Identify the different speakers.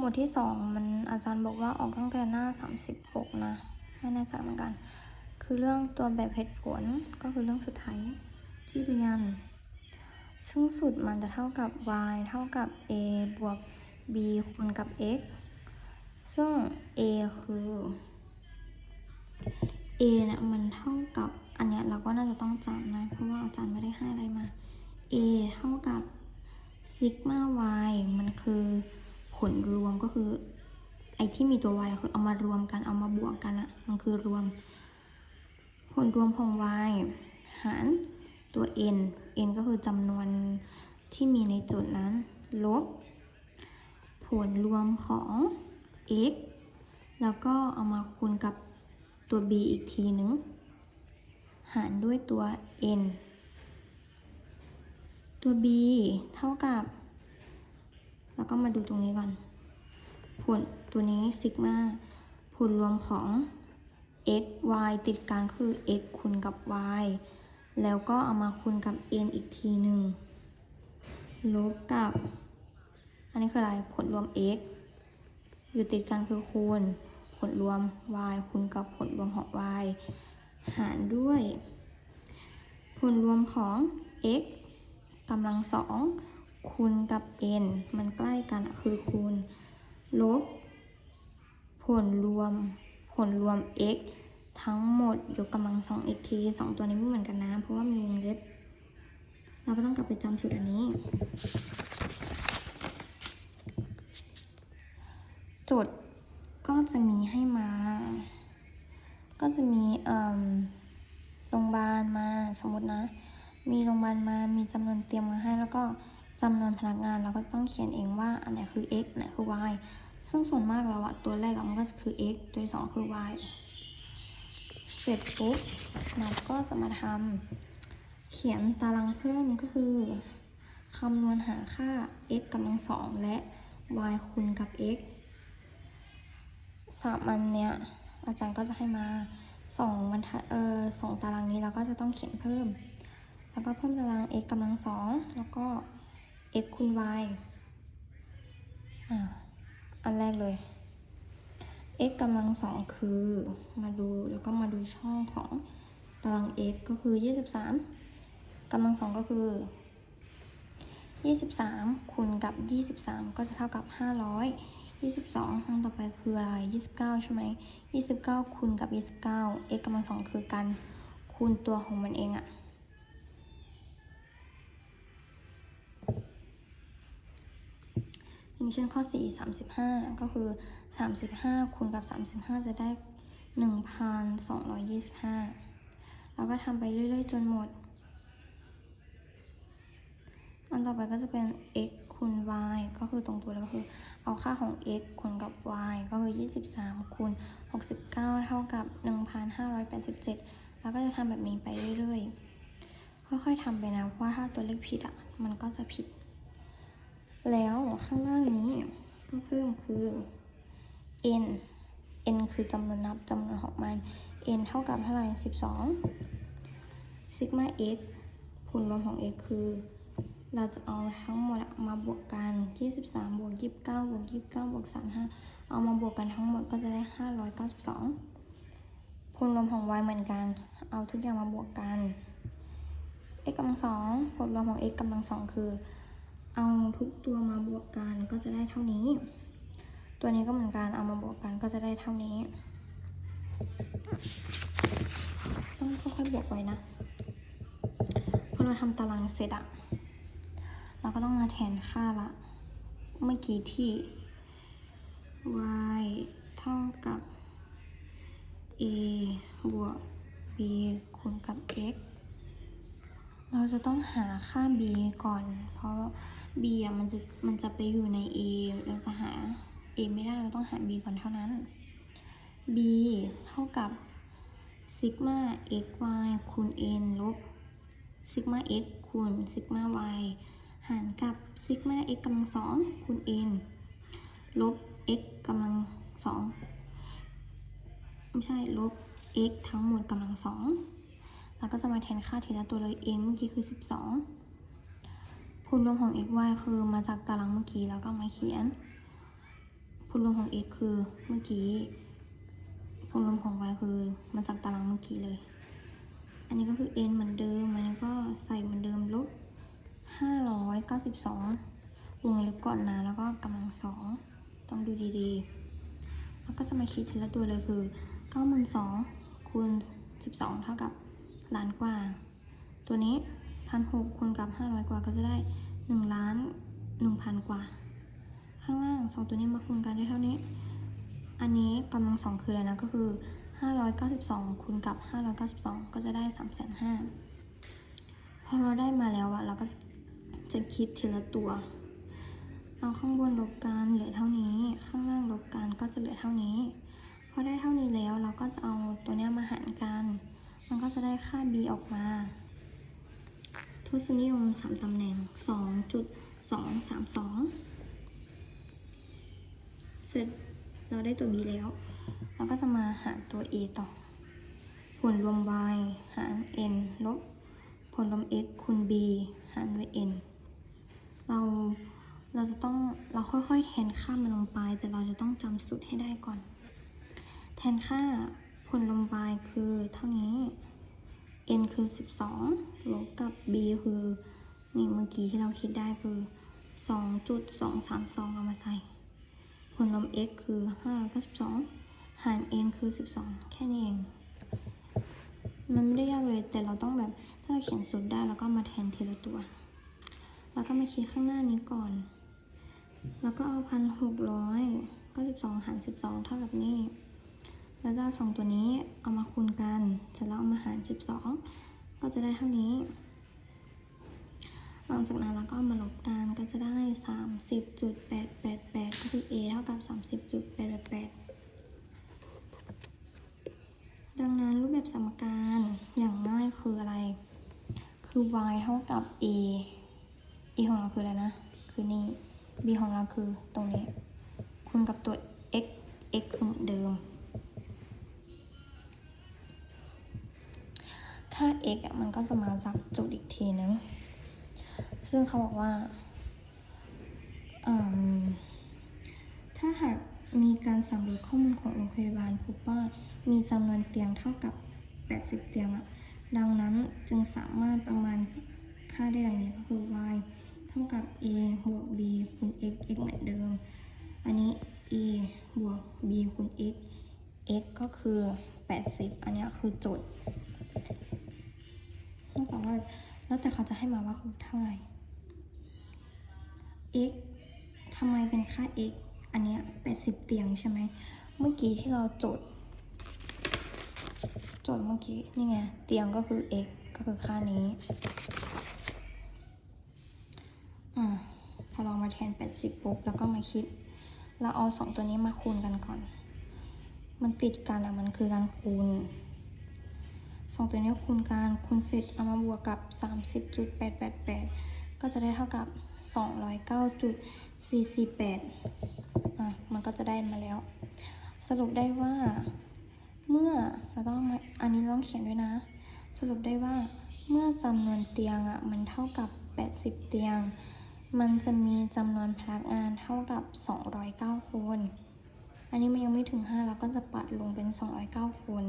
Speaker 1: หมวดที่สองมันอาจารย์บอกว่าออกตั้งแต่หน้าสามสิบหกนะ ไม่แน่ใจเหมือนกัน คือเรื่องตัวแบบเหตุผลก็คือเรื่องสุดท้ายที่เรียน ซึ่งสุดมันจะเท่ากับ y เท่ากับ a บวก b คูณกับ x ซึ่ง a คือ a เนี่ยมันเท่ากับอันเนี้ยเราก็น่าจะต้องจำนะ เพราะว่าอาจารย์ไม่ได้ให้อะไรมา a เท่ากับซิกมา y มันคือ ผลรวมก็คือไอ้ที่มีตัว y คือเอามารวมกันเอามาบวกกันอะมันคือรวม ผลรวมของ y หารตัว n n ก็คือจำนวนที่มีในจุดนั้น ลบ ผลรวมของ x แล้วก็เอามาคูณกับตัว b อีกทีหนึ่งหารด้วยตัว n ตัว b เท่ากับ แล้วก็มาดูตรงนี้ก่อน ผลตัวนี้ซิกมาผลรวมของ x y ติดกันคือ x คูณกับ y แล้วก็เอามาคูณกับ n อีกทีหนึ่งลบกับ อันนี้คืออะไร ผลรวม x อยู่ติดกันคือคูณ ผลรวม y คูณกับผลรวมของ y หารด้วย ผลรวมของ x กำลังสอง คูณกับ n มันใกล้กันคือคูณ ลบ ผลรวม ผลรวม x ทั้งหมดยกกำลังสองอีกทีสองตัวนี้ไม่เหมือนกันนะ เพราะว่ามีวงเล็บ เราก็ต้องกลับไปจำสูตรอันนี้ โจทย์ก็จะมีให้มา ก็จะมีโรงพยาบาลมาสมมตินะ มีโรงพยาบาลมามีจำนวนเตรียมมาให้แล้วก็ จำนวนพนักงานเราก็ต้องเขียนเองว่าอันไหนคือ x อันไหนคือ y ซึ่งส่วนมากแล้วอะตัวแรกมันก็คือ x ตัวที่สองคือ y เสร็จปุ๊บเราก็จะมาทำเขียนตารางเพิ่มก็คือคำนวณหาค่า x กำลังสองและ y คูณกับ x สามอันเนี้ยอาจารย์ก็จะให้มาสองบรรทัดเออสองตารางนี้เราก็จะต้องเขียนเพิ่ม แล้วก็เพิ่มตาราง x กำลังสองแล้วก็ x คูณ y อ่าอันแรกเลย x กำลังสองคือ มาดูแล้วก็มาดูช่องของตาราง x ก็คือ 23กำลังสองก็คือ 23คูณกับ 23 ก็จะเท่ากับ 500 22 ครั้งต่อไปคืออะไร 29 ใช่ไหม 29 คูณกับ 29 x กำลังสองคือการคูณตัวของมันเองอะ อย่างเช่นข้อ 4 35 ก็คือ 35 คูณกับ 35 จะได้ 1,225 แล้วก็ทำไปเรื่อยๆ จนหมด อันต่อไปก็จะเป็น x คูณ y ก็คือตรงตัวแล้วก็คือ เอาค่าของ x คูณกับ y ก็คือ 23 คูณ 69 เท่ากับ 1,587 แล้วก็จะทำแบบนี้ไปเรื่อยๆ ค่อยๆทำไปนะ เพราะว่าถ้าตัวเลขผิดอะ มันก็จะผิด แล้วข้างล่างนี้ก็เพิ่มคือ n n คือจำนวนนับจำนวนของมัน n เท่ากับเท่าไหร่12ซิกมา x ผลรวมของ x คือ เราจะเอาทั้งหมดมาบวกกัน 23บวก29บวก29บวก35 เอามาบวกกันทั้งหมดก็จะได้ 592ผลรวมของ y เหมือนกัน เอาทุกอย่างมาบวกกัน x กำลังสองผลรวมของ x กำลังสองคือ เอาทุกตัวมาบวกกันก็จะได้เท่านี้ ตัวนี้ก็เหมือนกันเอามาบวกกันก็จะได้เท่านี้ ต้องค่อยๆบวกไว้นะพอเราทำตารางเสร็จอะเราก็ต้องมาแทนค่าละ เมื่อกี้ที่ y เท่ากับ a บวก b คูณกับ x เราจะต้องหาค่า b ก่อน เพราะ b อะมันจะมันจะไปอยู่ใน a เราจะหา a ไม่ได้เราต้องหา b ก่อนเท่านั้น b เท่ากับซิกมา x y คูณ n ลบซิกมา x คูณซิกมา y หารกับซิกมา x กำลังสองคูณ n ลบ x กำลังสองไม่ใช่ ลบ x ทั้งหมดกำลังสอง แล้วก็จะมาแทนค่าทีละตัวเลย n เมื่อกี้คือ 12ผลรวมของ x y คือมาจากตารางเมื่อกี้แล้วก็มาเขียนผลรวมของ x คือเมื่อกี้ผลรวมของ y คือมันสักตารางเมื่อกี้เลย อันนี้ก็คือ n เหมือนเดิมอันนี้ก็ใส่เหมือนเดิมลบห้าร้อยเก้าสิบสองวงเล็บก่อนนะ แล้วก็กำลังสอง ต้องดูดีๆ แล้วก็จะมาคิดทีละตัวเลยคือเก้าหมื่นสองคูณสิบสองเท่ากับ ล้านกว่า ตัวนี้พันหกคูณกับห้าร้อยกว่าก็จะได้หนึ่งล้านหนึ่งพันกว่า ข้างล่างสองตัวนี้มาคูณกันได้เท่านี้ อันนี้กำลังสองคืออะไรนะก็คือ592คูณกับ592ก็จะได้305พอเราได้มาแล้วอะเราก็จะคิดทีละตัวเอาข้างบนลบกันเหลือเท่านี้ ข้างล่างลบกันก็จะเหลือเท่านี้ พอได้เท่านี้แล้วเราก็จะเอาตัวนี้มาหารกัน มันก็จะได้ค่า b ออกมา ทศนิยมสามตำแหน่ง 2.232 เสร็จเราได้ตัว b แล้ว เราก็จะมาหารตัว a ต่อ ผลรวม y หาร n ลบ ผลรวม x คูณ b หารด้วย n เราเราจะต้องเราค่อยๆ แทนค่ามันลงไป แต่เราจะต้องจำสูตรให้ได้ก่อน แทนค่า ผลรวม y คือเท่านี้ n คือ 12 ลบกับ b คือนี่เมื่อกี้ที่เราคิดได้คือ 2.232 เอามาใส่ ผลรวม x คือ 592 หาร n คือ 12 แค่นี้เอง มันไม่ได้ยากเลย แต่เราต้องแบบ ถ้าเราเขียนสูตรได้เราก็มาแทนทีละตัว แล้วก็มาคิดข้างหน้านี้ก่อน แล้วก็เอาพันหกร้อยก็สิบสองหารสิบสองเท่ากับนี้ แล้วก็สองตัวนี้เอามาคูณกันเสร็จแล้วเอามาหารสิบสองก็จะได้เท่านี้ หลังจากนั้นเราก็มาลบกันก็จะได้สามสิบจุดแปดแปดแปดก็คือ a เท่ากับสามสิบจุดแปดแปดแปดดังนั้นรูปแบบสมการอย่างง่ายคืออะไร คือ y เท่ากับ a a ของเราคืออะไรนะ คือนี่ b ของเราคือตรงนี้ คูณกับตัว x x คือเหมือนเดิม ค่า x อะมันก็จะมาจากจุดอีกทีนึง ซึ่งเขาบอกว่า ถ้าหากมีการสำรวจข้อมูลของโรงพยาบาลพบว่ามีจำนวนเตียงเท่ากับ 80 เตียงอะดังนั้นจึงสามารถประมาณค่าได้ดังนี้ก็คือ y เท่ากับ a บวก b คูณ x x เหมือนเดิม อันนี้ a บวก b คูณ x x ก็คือ 80 อันนี้คือโจทย์ นอกจากว่าแล้วแต่เขาจะให้มาว่าคือเท่าไหร่ x ทำไมเป็นค่า x อันเนี้ย80เตียงใช่ไหม เมื่อกี้ที่เราจทย์โจทย์เมื่อกี้นี่ไง เตียงก็คือ x ก็คือค่านี้ อ่าพอเรามาแทน80ปุ๊บแล้วก็มาคิด เราเอาสองตัวนี้มาคูณกันก่อน มันติดกันอะมันคือการคูณ สองตัวนี้คูณกันคูณเสร็จเอามาบวกกับ 30.888 ก็จะได้เท่ากับ 209.448อะมันก็จะได้มาแล้ว สรุปได้ว่า เมื่อเราต้องอันนี้ต้องเขียนด้วยนะ สรุปได้ว่าเมื่อจำนวนเตียงอะมันเท่ากับ 80 เตียง มันจะมีจำนวนพนักงานเท่ากับ 209 คน อันนี้มันยังไม่ถึง 5 เราก็จะปัดลงเป็น 209 คน